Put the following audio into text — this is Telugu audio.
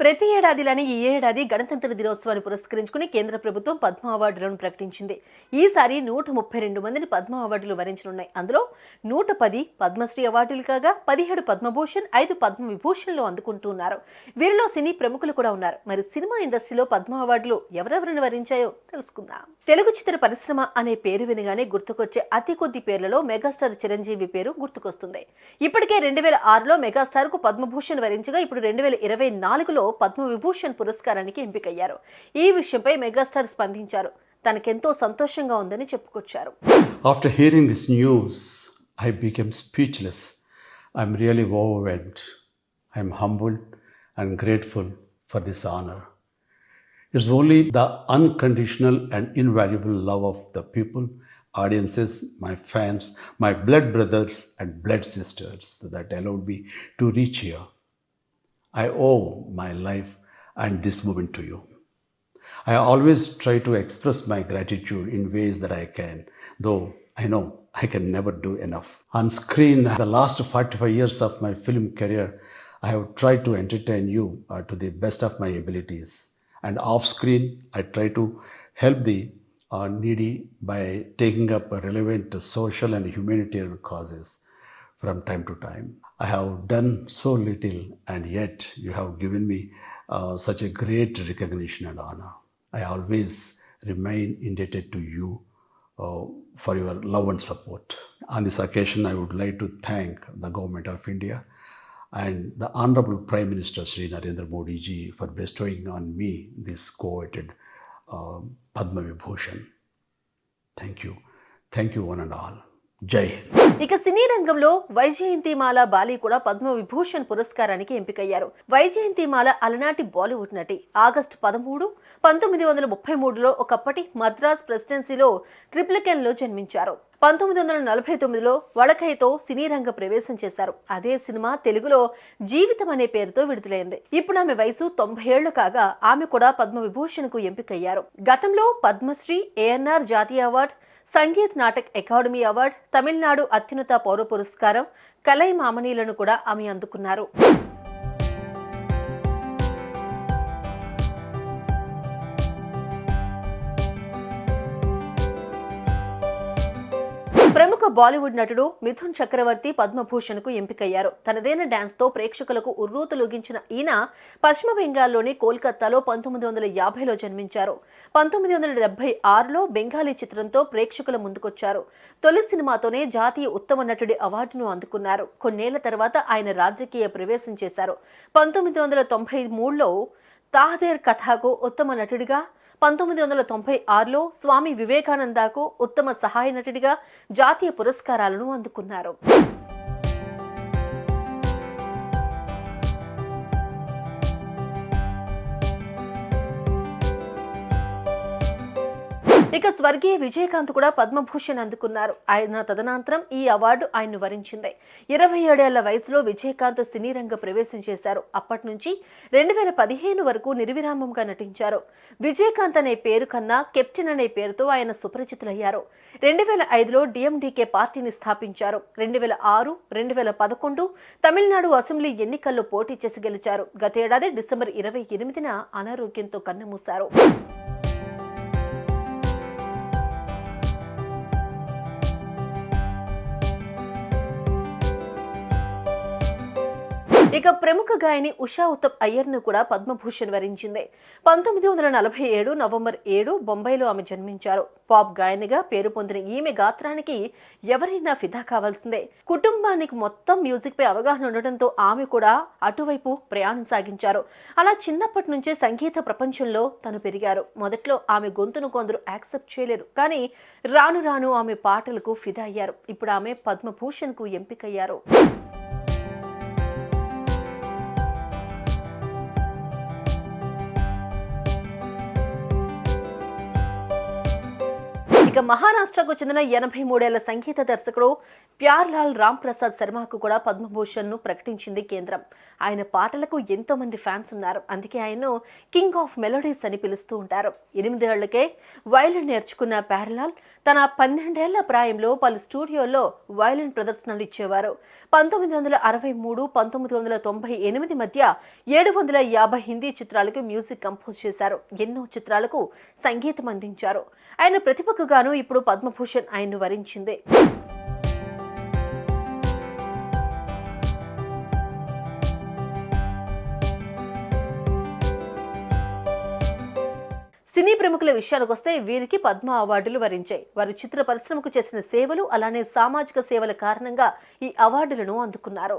ప్రతి ఏడాదిలానే ఈ ఏడాది గణతంత్ర దినోత్సవాన్ని పురస్కరించుకుని కేంద్ర ప్రభుత్వం పద్మ అవార్డులను ప్రకటించింది. ఈసారి నూట ముప్పై రెండు మందిని పద్మ అవార్డులు వరించనున్నాయి. అందులో నూట పది పద్మశ్రీ అవార్డులు కాగా పదిహేడు పద్మభూషణ్ ఐదు పద్మ విభూషణ్లు అందుకుంటున్నారు వీరిలో సినీ ప్రముఖులు కూడా ఉన్నారు. మరి సినిమా ఇండస్ట్రీలో పద్మ అవార్డులు ఎవరెవరిని వరించాయో తెలుసుకుందాం. తెలుగు చిత్ర పరిశ్రమ అనే పేరు వినగానే గుర్తుకొచ్చే అతి కొద్ది పేర్లలో మెగాస్టార్ చిరంజీవి పేరు గుర్తుకొస్తుంది. ఇప్పటికే రెండు వేల ఆరులో మెగాస్టార్కు పద్మభూషణ్ వరించగా ఇప్పుడు రెండు వేల ఇరవై నాలుగులో పద్మ విభూషణ్ పురస్కారానికి ఎంపికయ్యారు ఈ విషయంపై మెగాస్టార్ స్పందించారు తనకెంతో సంతోషంగా ఉందని చెప్పుకొచ్చారు After hearing this news, I became speechless. I'm really overwhelmed. I'm humbled and grateful for this honor. It's only the unconditional and invaluable love of the people, audiences, my fans, my blood brothers and blood sisters that allowed me to reach here. I owe my life and this moment to you. I always try to express my gratitude in ways that I can, though I know I can never do enough. On screen, the last 45 years of my film career, I have tried to entertain you uh, to the best of my abilities. And off screen, I try to help the uh, needy by taking up relevant social and humanitarian causes from time to time. I have done so little, and yet you have given me uh, such a great recognition and honor. I always remain indebted to you uh, for your love and support. On this occasion, I would like to thank the Government of India and the Honorable Prime Minister Sri Narendra Modi ji for bestowing on me this coveted uh, Padma Vibhushan. Thank you. Thank you, one and all. జై హింద్. ఇక సినీ రంగంలో వైజయంతిమాల బాలి కూడా పద్మ విభూషణ్ పురస్కారానికి ఎంపికయ్యారు. వైజయంతిమాల అలనాటి బాలీవుడ్ నటి ఆగస్టు పదమూడు పంతొమ్మిది వందల ముప్పై మూడులో ఒకప్పటి మద్రాస్ ప్రెసిడెన్సీలో ట్రిప్లికెన్లో జన్మించారు. పంతొమ్మిది వందల నలభై తొమ్మిదిలో వడకైతో సినీ రంగ ప్రవేశం చేశారు. అదే సినిమా తెలుగులో జీవితం అనే పేరుతో విడుదలైంది. ఇప్పుడు ఆమె వయసు తొంభై ఏళ్ళు కాగా ఆమె కూడా పద్మవిభూషణ్కు ఎంపికయ్యారు. గతంలో పద్మశ్రీ ఏఎన్ఆర్ జాతీయ award Sangeet Natak academy award Tamil Nadu అత్యున్నత పౌర పురస్కారం కలై మామనీలను కూడా ఆమె అందుకున్నారు. ప్రముఖ బాలీవుడ్ నటుడు మిథున్ చక్రవర్తి పద్మభూషణ్కు ఎంపికయ్యారు. తనదైన డాన్స్తో ప్రేక్షకులకు ఉర్రూతలుగించిన ఈయన పశ్చిమ బెంగాల్లోని కోల్కతాలో పంతొమ్మిది వందల యాభైలో జన్మించారు. పంతొమ్మిది వందల డెబ్బై ఆరులో బెంగాలీ చిత్రంతో ప్రేక్షకుల ముందుకొచ్చారు. తొలి సినిమాతోనే జాతీయ ఉత్తమ నటుడి అవార్డును అందుకున్నారు. కొన్నేళ్ళ తర్వాత ఆయన రాజకీయ ప్రవేశం చేశారు. పంతొమ్మిది వందల తొంభై మూడులో తాహదేర్ కథకు ఉత్తమ నటుడిగా పంతొమ్మిది వందల తొంభై ఆరులో స్వామి వివేకానందకు ఉత్తమ సహాయ నటుడిగా జాతీయ పురస్కారాలను అందుకున్నారు. ఇక స్వర్గీయ విజయకాంత్ కూడా పద్మభూషణ్ అందుకున్నారు. ఆయన తదనంతరం ఈ అవార్డు ఆయన్ను వరించింది. ఇరవై ఏడేళ్ళ వయసులో విజయకాంత్ సినీ రంగ ప్రవేశం చేశారు. అప్పటి నుంచి రెండు వేల పదిహేను వరకు నిర్విరామంగా నటించారు. విజయకాంత్ అనే పేరు కన్నా కెప్టెన్ అనే పేరుతో ఆయన సుపరిచితులయ్యారు. రెండు వేల ఐదులో డిఎండికే పార్టీని స్థాపించారు. రెండు వేల ఆరు రెండు వేల పదకొండు తమిళనాడు అసెంబ్లీ ఎన్నికల్లో పోటీ చేసి గెలిచారు. గతేడాది డిసెంబర్ ఇరవై ఎనిమిదిన అనారోగ్యంతో కన్నుమూశారు. ఇక ప్రముఖ గాయని ఉషా ఉత్తప్ అయ్యర్ను కూడా పద్మభూషణ్ వరించింది. పంతొమ్మిది వందల నలభై ఏడు నవంబర్ ఏడు బొంబాయిలో ఆమె జన్మించారు. పాప్ గాయనిగా పేరు పొందిన ఈమె గాత్రానికి ఎవరైనా ఫిదా కావాల్సిందే. కుటుంబానికి మొత్తం మ్యూజిక్ పై అవగాహన ఉండటంతో ఆమె కూడా అటువైపు ప్రయాణం సాగించారు. అలా చిన్నప్పటి నుంచే సంగీత ప్రపంచంలో తను పెరిగారు. మొదట్లో ఆమె గొంతును కొందరు యాక్సెప్ట్ చేయలేదు. కానీ రాను రాను ఆమె పాటలకు ఫిదా అయ్యారు. ఇప్పుడు ఆమె పద్మభూషణ్కు ఎంపికయ్యారు. ఇక మహారాష్ట్రకు చెందిన ఎనభై మూడేళ్ళ సంగీత దర్శకుడు ప్యార్లాల్ రామ్ ప్రసాద్ శర్మకు కూడా పద్మభూషణ్ను ప్రకటించింది కేంద్రం. ఆయన పాటలకు ఎంతో మంది ఫ్యాన్స్ ఉన్నారు. అందుకే ఆయన్ను కింగ్ ఆఫ్ మెలోడీస్ అని పిలుస్తూ ఉంటారు. ఎనిమిదేళ్ళకే వయలిన్ నేర్చుకున్న ప్యారలాల్ తన పన్నెండేళ్ళ ప్రాయంలో పలు స్టూడియోల్లో వయలిన్ ప్రదర్శనలు ఇచ్చేవారు. పంతొమ్మిది వందల అరవై మూడు పంతొమ్మిది వందల తొంభై ఎనిమిది మధ్య ఏడు వందల యాభై హిందీ చిత్రాలకు మ్యూజిక్ కంపోజ్ చేశారు. ఎన్నో చిత్రాలకు సంగీతం అందించారు. ఆయన ప్రతిభకు గాను ఇప్పుడు పద్మభూషణ్ ఆయన్ను వరించిందే. సినీ ప్రముఖుల విషయానికి వస్తే వీరికి పద్మ అవార్డులు వరించాయి. వారు చిత్ర పరిశ్రమకు చేసిన సేవలు అలానే సామాజిక సేవల కారణంగా ఈ అవార్డులను అందుకున్నారు.